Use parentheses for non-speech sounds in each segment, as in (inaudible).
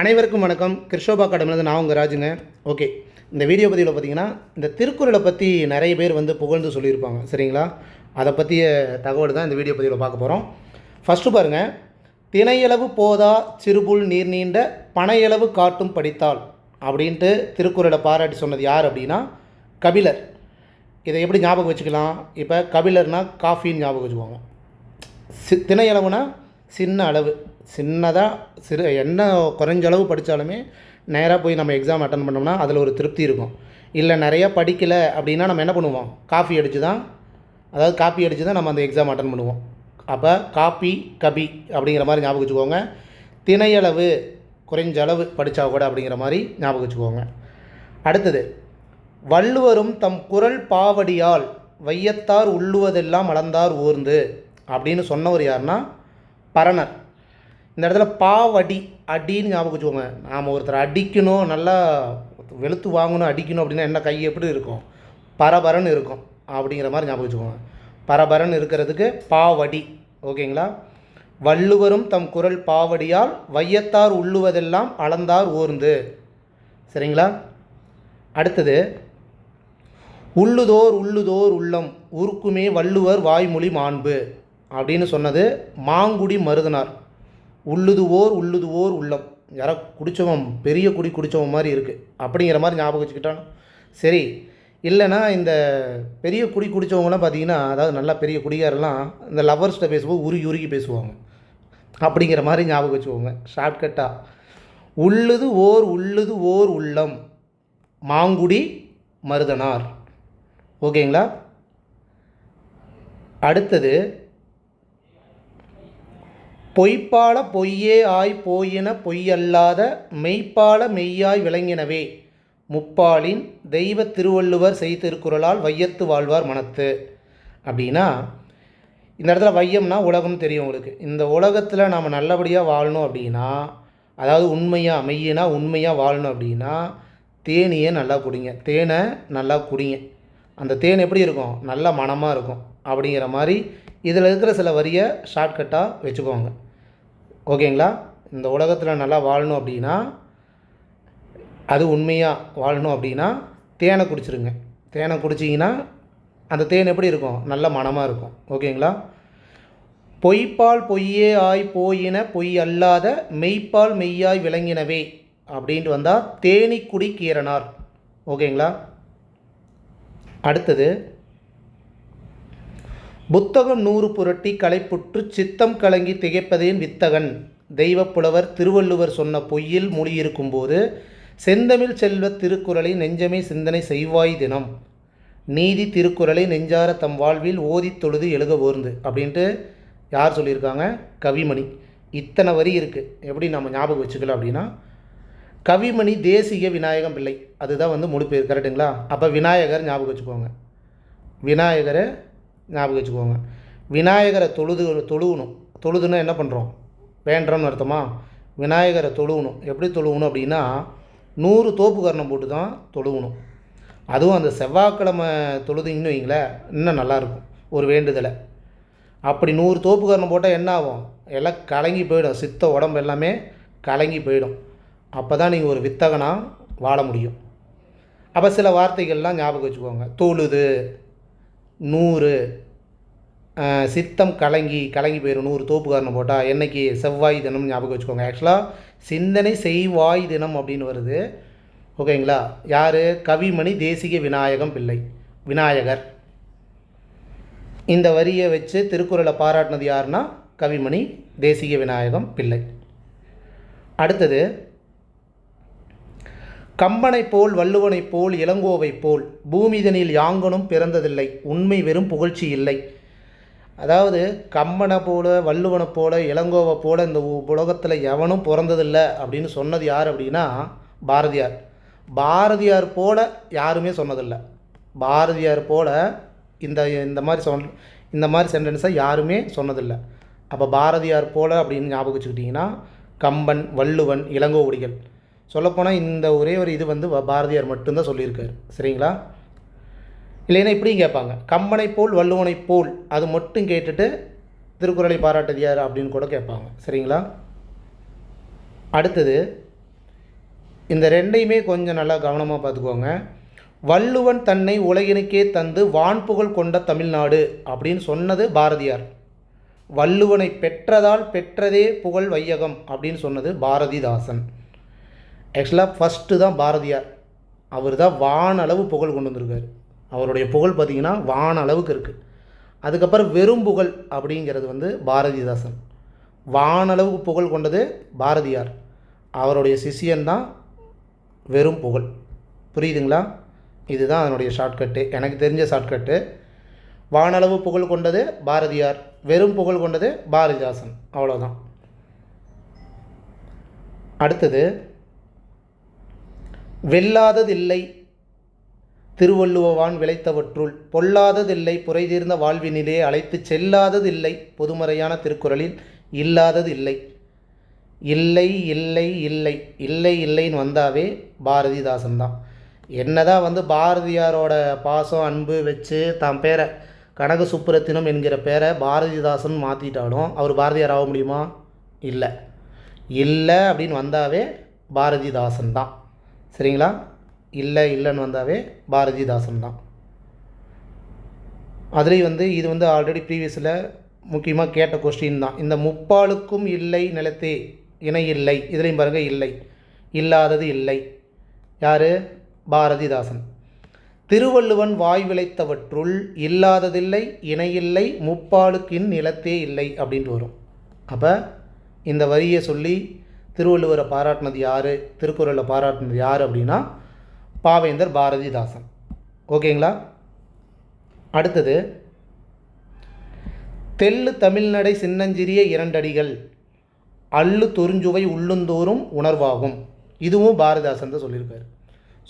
அனைவருக்கும் வணக்கம். கிருஷோபா கடமிலிருந்து நான் உங்கள் ராஜுங்க ஓகே. இந்த வீடியோ பதிவில் பார்த்தீங்கன்னா இந்த திருக்குறளை பற்றி நிறைய பேர் வந்து புகழ்ந்து சொல்லியிருப்பாங்க. சரிங்களா? அதை பற்றிய தகவல் தான் இந்த வீடியோ பதிவில் பார்க்க போகிறோம் ஃபஸ்ட்டு பாருங்கள் தினையளவு போதா சிறுபுல் நீர் நீண்ட பனையளவு காட்டும் படித்தால் அப்படின்ட்டு திருக்குறளை பாராட்டி சொன்னது யார் அப்படின்னா கபிலர். இதை எப்படி ஞாபகம் வச்சுக்கலாம்? இப்போ கபிலர்னால் காஃபின்னு ஞாபகம் வச்சுக்குவாங்க சி தினையளவுனா சின்ன அளவு. சின்னதாக சிறு என்ன குறைஞ்ச அளவு படித்தாலுமே நேராக போய் நம்ம எக்ஸாம் அட்டன் பண்ணோம்னா அதில் ஒரு திருப்தி இருக்கும். இல்லை நிறையா படிக்கலை அப்படின்னா நம்ம என்ன பண்ணுவோம்? காஃபி அடித்து தான் அதாவது காப்பி அடித்து தான் நம்ம அந்த எக்ஸாம் அட்டன் பண்ணுவோம். அப்போ காப்பி கபி அப்படிங்கிற மாதிரி ஞாபகம் வச்சுக்கோங்க. திணையளவு குறைஞ்ச அளவு படித்தா கூட அப்படிங்கிற மாதிரி ஞாபகம் வச்சுக்கோங்க. அடுத்தது வள்ளுவரும் தம் குரல் பாவடியால் வையத்தார் உள்ளுவதெல்லாம் அளந்தார் ஊர்ந்து அப்படின்னு சொன்னவர் யாருன்னா பரணர். இந்த இடத்துல பாவடி அடின்னு ஞாபகம் வச்சுக்கோங்க. நாம் ஒருத்தர் அடிக்கணும் நல்லா வெளுத்து வாங்கணும் அடிக்கணும் அப்படின்னா என்ன கை எப்படி இருக்கும்? பரபரன்னு இருக்கும். அப்படிங்கிற மாதிரி ஞாபகம் வச்சுக்கோங்க. பரபரன்னு இருக்கிறதுக்கு பாவடி. ஓகேங்களா? வள்ளுவரும் தம் குரல் பாவடியால் வையத்தார் உள்ளுவதெல்லாம் அளந்தார் ஊர்ந்து சரிங்களா? அடுத்தது உள்ளுதோர் உள்ளுதோர் உள்ளம் உருக்குமே வள்ளுவர் வாய்மொழி மாண்பு அப்படின்னு சொன்னது மாங்குடி மருதனார். உள்ளுதுவோர் உள்ளுதுவோர் உள்ளம். யாரோ குடித்தவன் பெரிய குடி குடித்தவன் மாதிரி இருக்குது அப்படிங்கிற மாதிரி ஞாபகம் வச்சுக்கிட்டான். சரி இல்லைன்னா இந்த பெரிய குடி குடித்தவங்களாம் பார்த்தீங்கன்னா அதாவது நல்லா பெரிய குடிகாரெல்லாம் இந்த லவ்வர்ஸ்கிட்ட பேசும்போது உருகி உருகி பேசுவாங்க. அப்படிங்கிற மாதிரி ஞாபகம் வச்சுக்கோங்க. ஷார்ட்கட்டாக உள்ளுது ஓர் உள்ளுது ஓர் உள்ளம். மாங்குடி மருதனார். ஓகேங்களா? அடுத்தது பொய்ப்பால பொய்யே ஆய் போயின பொய்யல்லாத மெய்ப்பால மெய்யாய் விளங்கினவே. முப்பாலின் தெய்வ திருவள்ளுவர் செய்திருக்குறளால் வையத்து வாழ்வார் மனத்து. அப்படின்னா இந்த இடத்துல வையம்னா உலகம்னு தெரியும் உங்களுக்கு. இந்த உலகத்தில் நாம் நல்லபடியாக வாழணும் அப்படின்னா அதாவது உண்மையாக மெய்யனா உண்மையாக வாழணும் அப்படின்னா தேனியை நல்லா குடிங்க. தேனை நல்லா குடிங்க. அந்த தேன் எப்படி இருக்கும்? நல்ல மனமாக இருக்கும். அப்படிங்கிற மாதிரி இதில் இருக்கிற சில வரியை ஷார்ட்கட்டாக வச்சுக்கோங்க. ஓகேங்களா? இந்த உலகத்தில் நல்லா வாழணும் அப்படின்னா அது உண்மையாக வாழணும் அப்படின்னா தேனை குடிச்சிருங்க. தேனை குடிச்சிங்கன்னா அந்த தேன் எப்படி இருக்கும்? நல்ல மணமாக இருக்கும். ஓகேங்களா? பொய்ப்பால் பொய்யே ஆய் போயின பொய் அல்லாத மெய்ப்பால் மெய்யாய் விளங்கினவே அப்படின்ட்டு வந்தால் தேனிக்குடி கீரனார் ஓகேங்களா? அடுத்தது புத்தகம் நூறு புரட்டி களைப்புற்று சித்தம் கலங்கி திகைப்பதேன் வித்தகன். தெய்வப்புலவர் திருவள்ளுவர் சொன்ன பொய்யில் மொழியிருக்கும்போது செந்தமிழ் செல்வ திருக்குறளை நெஞ்சமே சிந்தனை செய்வாய் தினம். நீதி திருக்குறளை நெஞ்சார தம் வாழ்வில் ஓதி தொழுது எழுக ஓர்ந்து அப்படின்ட்டு யார் சொல்லியிருக்காங்க? கவிமணி. இத்தனை வரி இருக்குது எப்படி நம்ம ஞாபகம் வச்சுக்கலாம் அப்படின்னா கவிமணி தேசிக விநாயகம் பிள்ளை. அதுதான் வந்து முழு பேர் கரெக்டுங்களா அப்போ விநாயகர் ஞாபகம் வச்சுக்கோங்க. விநாயகரை ஞாபகம் வச்சுக்கோங்க. விநாயகரை தொழுது தொழுகணும். தொழுதுன்னா என்ன பண்ணுறோம் வேண்டுறோம்னு அர்த்தமா? விநாயகரை தொழுகணும். எப்படி தொழுகணும் அப்படின்னா நூறு தோப்பு கரணம் போட்டு தான் தொழுவணும் அதுவும் அந்த செவ்வாய்க்கிழமை தொழுதிங்கன்னு வைங்களேன் இன்னும் நல்லாயிருக்கும் ஒரு வேண்டுதலை. அப்படி நூறு தோப்பு கரணம் போட்டால் என்ன ஆகும்? எல்லாம் கலங்கி போயிடும். சித்த உடம்பு எல்லாமே கலங்கி போயிடும். அப்போ தான் நீங்கள் ஒரு வித்தகனாக வாழ முடியும். அப்போ சில வார்த்தைகள்லாம் ஞாபகம் வச்சுக்கோங்க. தொழுது நூறு. சித்தம் கலங்கி கலங்கி போயிடும் நூறு தோப்புக்காரனை போட்டால் என்னைக்கு செவ்வாய் தினம் ஞாபகம் வச்சுக்கோங்க. ஆக்சுவலாக சிந்தனை செய்வாய் தினம் அப்படின்னு வருது. ஓகேங்களா? யார்? கவிமணி தேசிக விநாயகம் பிள்ளை. விநாயகர். இந்த வரியை வச்சு திருக்குறளை பாராட்டினது யாருன்னா? கவிமணி தேசிக விநாயகம் பிள்ளை. அடுத்தது கம்பனைப் போல் வள்ளுவனைப் போல் இளங்கோவைப் போல் பூமிதனில் யாங்கனும் பிறந்ததில்லை. உண்மை வெறும் புகழ்ச்சி இல்லை. அதாவது கம்பனை போல வள்ளுவனை போல இளங்கோவை போல இந்த உலகத்தில் எவனும் பிறந்ததில்லை அப்படின்னு சொன்னது யார் அப்படின்னா பாரதியார். பாரதியார் போல யாருமே சொன்னதில்லை. பாரதியார் போல இந்த இந்த மாதிரி சொல் இந்த மாதிரி சென்டென்ஸை யாருமே சொன்னதில்லை. அப்போ பாரதியார் போல அப்படின்னு ஞாபகம் வச்சுக்கிட்டிங்கன்னா கம்பன் வள்ளுவன் இளங்கோவடிகள். சொல்லப்போனால் இந்த ஒரே ஒரு இது வந்து வ- பாரதியார் மட்டும்தான் சொல்லியிருக்காரு. சரிங்களா? இல்லைன்னா இப்படியும் கேட்பாங்க கம்பனை போல் வள்ளுவனை போல் அது மட்டும் கேட்டுட்டு திருக்குறளை பாராட்டது யார் அப்படின்னு கூட கேட்பாங்க. சரிங்களா? அடுத்தது இந்த ரெண்டையுமே கொஞ்சம் நல்லா கவனமாக பார்த்துக்கோங்க. வள்ளுவன் தன்னை உலகினுக்கே தந்து வான்புகழ் கொண்ட தமிழ்நாடு அப்படின்னு சொன்னது பாரதியார். வள்ளுவனை பெற்றதால் பெற்றதே புகழ் வையகம் அப்படின்னு சொன்னது பாரதிதாசன். ஆக்சுவலாக ஃபஸ்ட்டு தான் பாரதியார். அவர் தான் வானளவு புகழ் கொண்டு வந்திருக்காரு. அவருடைய புகழ் பார்த்திங்கன்னா வான அளவுக்கு இருக்குது அதுக்கப்புறம் வெறும் புகழ் அப்படிங்கிறது வந்து பாரதிதாசன். வானளவுக்கு புகழ் கொண்டது பாரதியார். அவருடைய சிஷியன்தான் வெறும் புகழ். புரியுதுங்களா? இதுதான் அதனுடைய ஷார்ட்கட்டு எனக்கு தெரிஞ்ச ஷார்ட்கட்டு வானளவு புகழ் கொண்டது பாரதியார். வெறும் புகழ் கொண்டது பாரதிதாசன். அவ்வளோதான் அடுத்தது வெல்லாததில்லை. திருவள்ளுவவான் விளைத்தவற்றுள் பொல்லாததில்லை. புரைதீர்ந்த வாழ்வினிலே அழைத்து செல்லாததில்லை. பொதுமறையான திருக்குறளில் இல்லாதது இல்லை இல்லை இல்லை இல்லை இல்லை இல்லைன்னு வந்தாவே பாரதிதாசன் தான் என்னதான் வந்து பாரதியாரோட பாசம் அன்பு வச்சு தான் பேரை கனக சுப்புரத்தினம் என்கிற பேரை பாரதிதாசன் மாற்றிட்டாலும் அவர் பாரதியார் ஆக முடியுமா? இல்லை. இல்லை அப்படின்னு வந்தாவே பாரதிதாசன் தான் சரிங்களா? இல்லை இல்லைன்னு வந்தாவே பாரதிதாசன் தான் அதுலேயும் வந்து இது வந்து ஆல்ரெடி ப்ரீவியஸில் முக்கியமாக கேட்ட கொஸ்டின் தான். இந்த முப்பாலுக்கும் இல்லை நிலத்தே இணை இல்லை. இதுலேயும் பாருங்கள் இல்லை. இல்லாதது இல்லை. யார்? பாரதிதாசன். திருவள்ளுவன் வாய் விளைத்தவற்றுள் இல்லாததில்லை இணையில்லை முப்பாலுக்கின் நிலத்தே இல்லை அப்படின்ட்டு வரும். அப்போ இந்த வரியை சொல்லி திருவள்ளுவரை பாராட்டினது யார்? திருக்குறளை பாராட்டினது யார் அப்படின்னா பாவேந்தர் பாரதிதாசன். ஓகேங்களா? அடுத்தது தெல்லு தமிழ்நடை சின்னஞ்சிறிய இரண்டடிகள் அல்லு தொறிஞ்சுவை உள்ளுந்தோறும் உணர்வாகும். இதுவும் பாரதிதாசன் தான் சொல்லியிருக்காரு.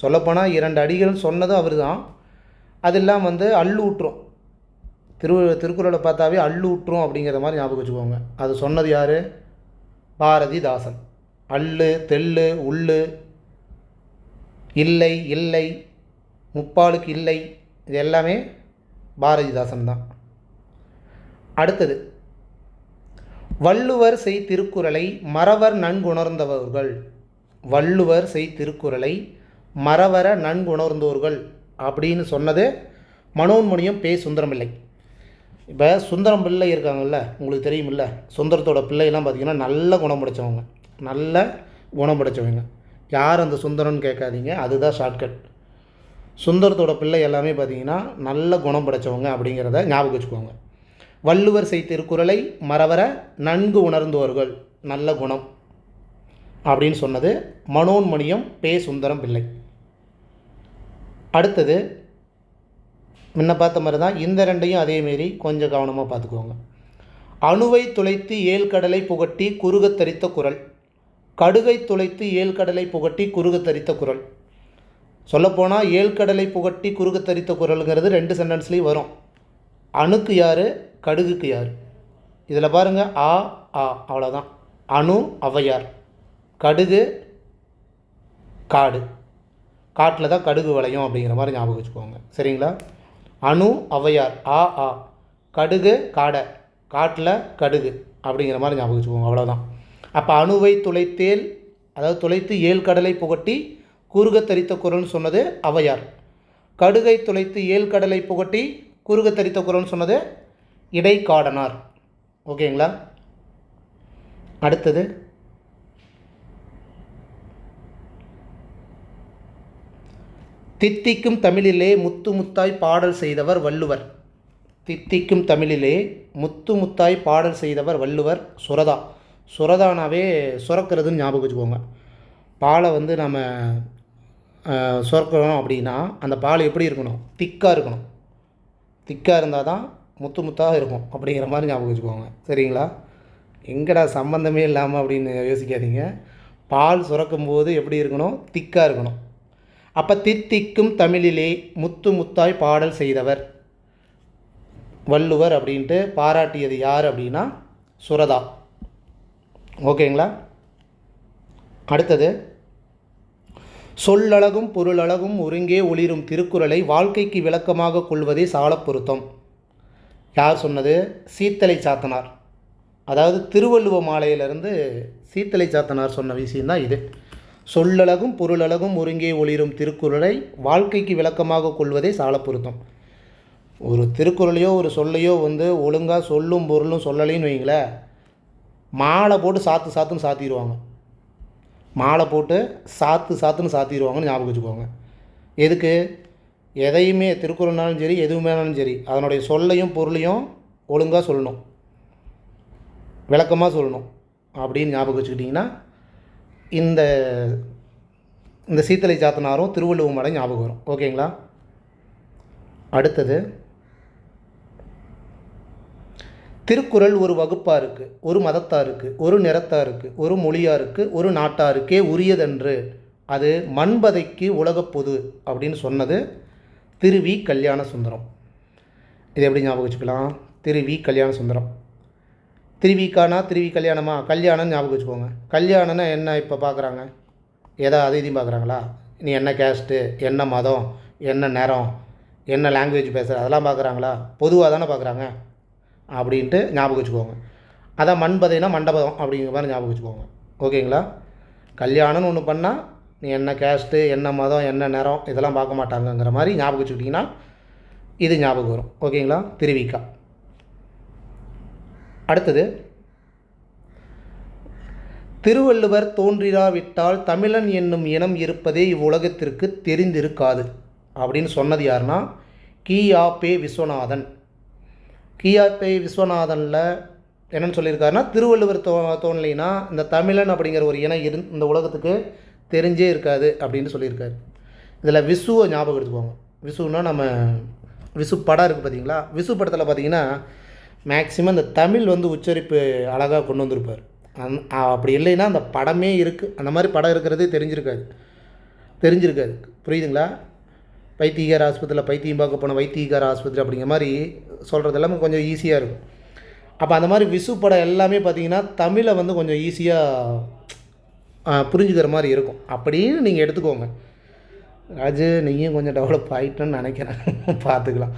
சொல்லப்போனால் இரண்டு அடிகள் சொன்னது அவர் தான் அதெல்லாம் வந்து அள்ளு ஊட்டுறோம் திரு திருக்குறளை பார்த்தாவே அள்ளு அப்படிங்கிற மாதிரி ஞாபகம் வச்சுக்கோங்க. அது சொன்னது யார்? பாரதிதாசன். அள்ளு தெள்ளு உள்ளு. இல்லை இல்லை. முப்பாலுக்கு இல்லை. இது எல்லாமே பாரதிதாசன் தான். அடுத்தது வள்ளுவர் செய் திருக்குறளை மறவர் நன்குணர்ந்தவர்கள். வள்ளுவர் செய் திருக்குறளை மறவர நன்குணர்ந்தோர்கள் அப்படின்னு சொன்னது மனோன்மணியும் பே சுந்தரமில்லை இப்போ சுந்தரம் பிள்ளை இருக்காங்கல்ல உங்களுக்கு தெரியுமில்ல சுந்தரத்தோட பிள்ளையெல்லாம் பார்த்திங்கன்னா நல்ல குணமுடைச்சவங்க நல்ல குணம் படைச்சவங்க. யார் அந்த சுந்தரம்னு கேட்காதீங்க அதுதான் ஷார்ட்கட் சுந்தரத்தோட பிள்ளை எல்லாமே பார்த்தீங்கன்னா நல்ல குணம் படைச்சவங்க அப்படிங்கிறத ஞாபகம் வச்சுக்கோங்க. வள்ளுவர் செய் திருக்குறளை மறவர நன்கு உணர்ந்தவர்கள் நல்ல குணம் அப்படின்னு சொன்னது மனோன்மணியம் பே சுந்தரம் பிள்ளை. அடுத்தது முன்ன பார்த்த மாதிரி தான் இந்த ரெண்டையும் அதேமாரி கொஞ்சம் கவனமாக பார்த்துக்கோங்க. அணுவை துளைத்து ஏழ் கடலை புகட்டி குறுகத் தரித்த குரல். கடுகை துளைத்து ஏழ்கடலை புகட்டி குறுகு தரித்த குரல். சொல்லப்போனால் ஏழ்கடலை புகட்டி குறுகு தரித்த குரலுங்கிறது ரெண்டு சென்டென்ஸ்லேயும் வரும். அணுக்கு யார்? கடுகுக்கு யார்? இதில் பாருங்கள் ஆ ஆ அவ்வளோதான் அணு ஔவையார் கடுகு காடு. காட்டில் தான் கடுகு விளையும் அப்படிங்கிற மாதிரி ஞாபகம் வச்சுக்கோங்க. சரிங்களா? அணு ஔவையார் ஆ ஆ. கடுகு காடை. காட்டில் கடுகு அப்படிங்கிற மாதிரி ஞாபகம் வச்சுக்கோங்க அவ்வளோதான் அப்போ அணுவை துளைத்தேல் அதாவது துளைத்து ஏழு கடலை புகட்டி குறுக தரித்த குரல்னு சொன்னது அவையார். கடுகை துளைத்து ஏழு கடலை புகட்டி குறுக தரித்த குரல்னு சொன்னது இடைக்காடனார். ஓகேங்களா? அடுத்தது. தித்திக்கும் தமிழிலே முத்து முத்தாய் பாடல் செய்தவர் வள்ளுவர். தித்திக்கும் தமிழிலே முத்து முத்தாய் பாடல் செய்தவர் வள்ளுவர் சுரதா. சுரதானாவே சுரக்கிறதுன்னு ஞாபகம் வச்சுக்கோங்க. பாலை வந்து நம்ம சுரக்கிறோம் அப்படின்னா அந்த பால் எப்படி இருக்கணும்? திக்காக இருக்கணும். திக்காக இருந்தால் தான் முத்து முத்தாக இருக்கும் அப்படிங்கிற மாதிரி ஞாபகம் வச்சுக்கோங்க. சரிங்களா? எங்கடா சம்மந்தமே இல்லாமல் அப்படின்னு யோசிக்காதீங்க. பால் சுரக்கும் போது எப்படி இருக்கணும்? திக்காக இருக்கணும். அப்போ தித்திக்கும் தமிழிலே முத்து முத்தாய் பாடல் செய்தவர். வள்ளுவர் அப்படின்ட்டு பாராட்டியது யார் அப்படின்னா சுரதா. ஓகேங்களா? அடுத்தது. சொல்லழகும் பொருளழகும் ஒருங்கே ஒளிரும் திருக்குறளை வாழ்க்கைக்கு விளக்கமாக கொள்வதே சாலப் பொருத்தம். யார் சொன்னது? சீத்தலை சாத்தனார். அதாவது திருவள்ளுவ மாலையிலிருந்து சீத்தலை சாத்தனார் சொன்ன விஷயந்தான் இது. சொல்லழகும் பொருளழகும் ஒருங்கே ஒளிரும் திருக்குறளை வாழ்க்கைக்கு விளக்கமாக கொள்வதே சால பொருத்தம். ஒரு திருக்குறளையோ ஒரு சொல்லையோ வந்து ஒழுங்காக சொல்லும் பொருளும் சொல்லலைன்னு வைங்களேன். மாலை போட்டு சாத்து சாத்துன்னு சாத்திடுவாங்க. மாலை போட்டு சாத்து சாத்துன்னு சாத்திடுவாங்கன்னு ஞாபகம் வச்சுக்கோங்க. எதுக்கு? எதையுமே திருக்குறள்னாலும் சரி எதுவுமேனாலும் சரி அதனுடைய சொல்லையும் பொருளையும் ஒழுங்காக சொல்லணும். விளக்கமாக சொல்லணும். அப்படின்னு ஞாபகம் வச்சுக்கிட்டிங்கன்னா இந்த இந்த சீத்தலை சாத்தனாரும் திருவள்ளுவர் மலை ஞாபகம் வரும். ஓகேங்களா? அடுத்தது திருக்குறள் ஒரு வகுப்பாக இருக்குது ஒரு மதத்தாக இருக்குது ஒரு நிறத்தாக இருக்குது ஒரு மொழியாருக்கு ஒரு நாட்டாருக்கே உரியதன்று. அது மண்பதைக்கு உலகப்பொது அப்படின்னு சொன்னது திரு வி. கல்யாண சுந்தரம் இது எப்படி ஞாபகம் வச்சுக்கலாம்? திரு வி. கல்யாண சுந்தரம் திருவிக்கானா திருவி கல்யாணமா? கல்யாணம்னு ஞாபகம் வச்சுக்கோங்க. கல்யாணம்னா என்ன இப்போ பார்க்குறாங்க ஏதா அதை இதையும் பார்க்குறாங்களா நீ என்ன கேஸ்ட்டு என்ன மதம் என்ன நேரம் என்ன லாங்குவேஜ் பேசுகிற அதெல்லாம் பார்க்குறாங்களா பொதுவாக தானே பார்க்குறாங்க அப்படின்ட்டு ஞாபகம் வச்சுக்கோங்க. அதான் மண்பதைனா மண்டபம் அப்படிங்கிற மாதிரி ஞாபகம் வச்சுக்கோங்க. ஓகேங்களா? கல்யாணம்னு ஒன்று பண்ணால் நீ என்ன கேஸ்ட்டு என்ன மதம் என்ன நிறம் இதெல்லாம் பார்க்க மாட்டாங்கங்கிற மாதிரி ஞாபகம் வச்சுக்கிட்டிங்கன்னா இது ஞாபகம் வரும். ஓகேங்களா? திருவிக்கா. அடுத்தது திருவள்ளுவர் தோன்றிராவிட்டால் தமிழன் என்னும் இனம் இருப்பதே இவ்வுலகத்திற்கு தெரிந்திருக்காது. அப்படின்னு சொன்னது யாருன்னா ஆ. பே. விஸ்வநாதன். கியாப்பை விஸ்வநாதனில் என்னென்னு சொல்லியிருக்காருன்னா திருவள்ளுவர் தோ தோணலைன்னா இந்த தமிழன் அப்படிங்கிற ஒரு இனம் இரு இந்த உலகத்துக்கு தெரிஞ்சே இருக்காது அப்படின்னு சொல்லியிருக்காரு. இதில் விசுவை ஞாபகம் எடுத்துக்கோங்க விசுன்னா நம்ம விசு படம் இருக்குது பார்த்தீங்களா விசு படத்தில் பார்த்தீங்கன்னா மேக்ஸிமம் இந்த தமிழ் வந்து உச்சரிப்பு அழகாக கொண்டு வந்திருப்பார். அந் அப்படி இல்லைன்னா அந்த படமே இருக்குது அந்த மாதிரி படம் இருக்கிறதே தெரிஞ்சிருக்காது. தெரிஞ்சிருக்காது. புரியுதுங்களா? வைத்தீகார ஆஸ்பத்திரியில் பைத்தியம் பார்க்க போன வைத்தீகார ஆஸ்பத்திரி அப்படிங்கிற மாதிரி சொல்கிறது எல்லாமே கொஞ்சம் ஈஸியாக இருக்கும். அப்போ அந்த மாதிரி விசு படம் எல்லாமே பார்த்தீங்கன்னா தமிழை வந்து கொஞ்சம் ஈஸியாக புரிஞ்சுக்கிற மாதிரி இருக்கும். அப்படின்னு நீங்கள் எடுத்துக்கோங்க. ராஜு நீயும் கொஞ்சம் டெவலப் ஆகிட்டேன்னு நினைக்கிறேன். (laughs) பார்த்துக்கலாம்.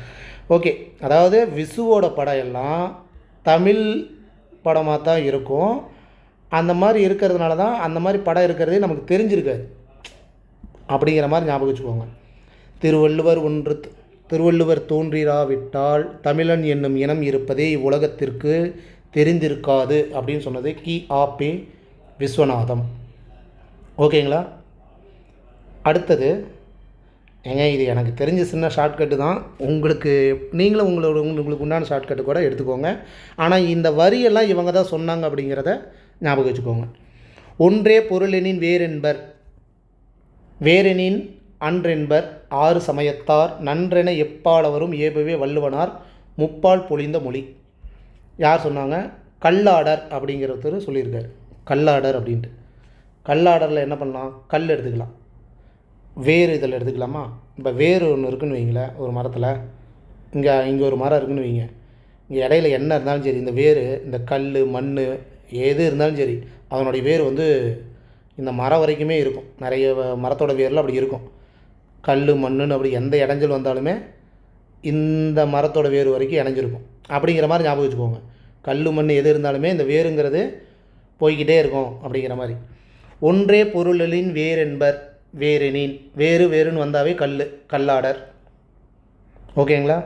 ஓகே அதாவது விசுவோட படம் எல்லாம் தமிழ் படமாக தான் இருக்கும். அந்த மாதிரி இருக்கிறதுனால தான் அந்த மாதிரி படம் இருக்கிறதே நமக்கு தெரிஞ்சிருக்காது. அப்படிங்கிற மாதிரி ஞாபகம் வச்சுக்கோங்க. திருவள்ளுவர் ஒன்று திருவள்ளுவர் தோன்றிராவிட்டால் தமிழன் என்னும் இனம் இருப்பதே இவ்வுலகத்திற்கு தெரிந்திருக்காது அப்படின்னு சொன்னது கி. ஆ. பே. விஸ்வநாதம். ஓகேங்களா? அடுத்தது ஏங்க இது எனக்கு தெரிஞ்ச சின்ன ஷார்ட்கட்டு தான். உங்களுக்கு நீங்களும் உங்களோட உங்களுக்கு உண்டான ஷார்ட்கட்டு கூட எடுத்துக்கோங்க. ஆனால் இந்த வரியெல்லாம் இவங்க தான் சொன்னாங்க அப்படிங்கிறத ஞாபகம் வச்சுக்கோங்க. ஒன்றே பொருளெனின் வேறென்பர் வேறெனின் அன்றென்பர் ஆறு சமயத்தார் நன்றென எப்பாளவரும் ஏபவே வள்ளுவனார் முப்பால் பொழிந்த மொழி. யார் சொன்னாங்க? கல்லாடர் அப்படிங்கிறவர் சொல்லியிருக்கார். கல்லாடர் அப்படின்ட்டு. கல்லாடரில் என்ன பண்ணலாம்? கல் எடுத்துக்கலாம். வேர் இதில் எடுத்துக்கலாமா? இப்போ வேர் ஒன்று இருக்குன்னு வைங்களேன் ஒரு மரத்தில். இங்கே இங்கே ஒரு மரம் இருக்குன்னு வைங்க. இங்கே இடையில என்ன இருந்தாலும் சரி இந்த வேர் இந்த கல் மண் எது இருந்தாலும் சரி அதனுடைய வேர் வந்து இந்த மரம் வரைக்குமே இருக்கும். நிறைய மரத்தோட வேரில் அப்படி இருக்கும். கல் மண்ணுன்னு அப்படி எந்த இடைஞ்சல் வந்தாலுமே இந்த மரத்தோட வேர் வரைக்கும் இணைஞ்சிருக்கும். அப்படிங்கிற மாதிரி ஞாபகம் வச்சுக்கோங்க. கல் மண் எது இருந்தாலுமே இந்த வேருங்கிறது போய்கிட்டே இருக்கும் அப்படிங்கிற மாதிரி. ஒன்றே பொருளின் வேரென்பர் வேரெனின். வேறு வேறுன்னு வந்தாவே கல் கல்லாடர். ஓகேங்களா?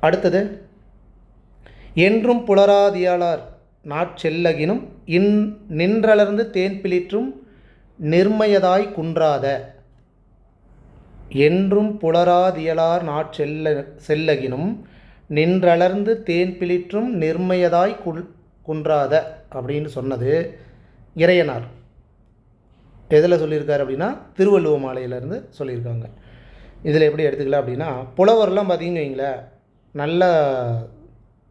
அடுத்தது என்றும் புலராதியாளார் நாட்செல்லகினும் இன் நின்றளர்ந்து தேன் பிளிற்றும் நிர்மயதாய் குன்றாத என்றும் புலராதியலார் நாட்செல்ல செல்லகினும் நின்றளர்ந்து தேன் பிளிற்றும் நிர்மயதாய் குல் குன்றாத அப்படின்னு சொன்னது இறையனார். எதில் சொல்லியிருக்காரு அப்படின்னா திருவள்ளுவ மாலையிலேருந்து சொல்லியிருக்காங்க. இதில் எப்படி எடுத்துக்கலாம் அப்படின்னா புலவர்லாம் பார்த்தீங்கன்னு வைங்களேன் நல்ல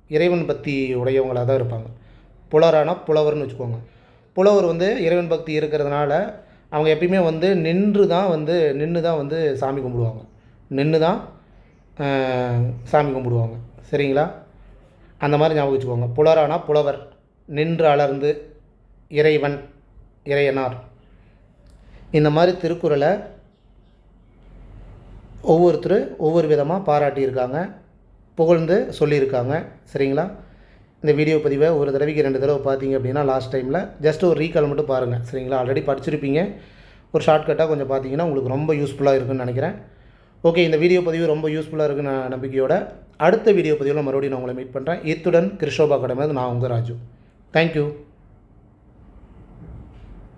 இறைவன் பக்தி உடையவங்களாக தான் இருப்பாங்க. புலரானா புலவர்னு வச்சுக்கோங்க. புலவர் வந்து இறைவன் பக்தி இருக்கிறதுனால அவங்க எப்பயுமே வந்து நின்று தான் வந்து நின்று தான் வந்து சாமி கும்பிடுவாங்க. நின்று தான் சாமி கும்பிடுவாங்க. சரிங்களா? அந்த மாதிரி ஞாபகம் வச்சுக்கோங்க. புலரானா புலவர் நின்று அலர்ந்து இறைவன் இறையனார். இந்த மாதிரி திருக்குறளை ஒவ்வொருத்தரும் ஒவ்வொரு விதமாக பாராட்டியிருக்காங்க புகழ்ந்து சொல்லியிருக்காங்க. சரிங்களா? இந்த வீடியோ பதிவை ஒரு தடவைக்கு ரெண்டு தடவை பார்த்தீங்க அப்படின்னா லாஸ்ட் டைமில் ஜஸ்ட் ஒரு ரீகால் மட்டும் பாருங்கள் சரிங்களா? ஆல்ரெடி படிச்சிருப்பீங்க. ஒரு ஷார்ட்கட்டாக கொஞ்சம் பார்த்தீங்கன்னா உங்களுக்கு ரொம்ப யூஸ்ஃபுல்லாக இருக்குன்னு நினைக்கிறேன். ஓகே இந்த வீடியோ பதிவு ரொம்ப யூஸ்ஃபுல்லாக இருக்குன்னு நான் நம்பிக்கையோட அடுத்த வீடியோ பதிவில் மறுபடியும் நான் உங்களை மீட் பண்ணுறேன் இத்துடன் கிருஷோபா கடமை நான் உங்கள் ராஜு. தேங்க்யூ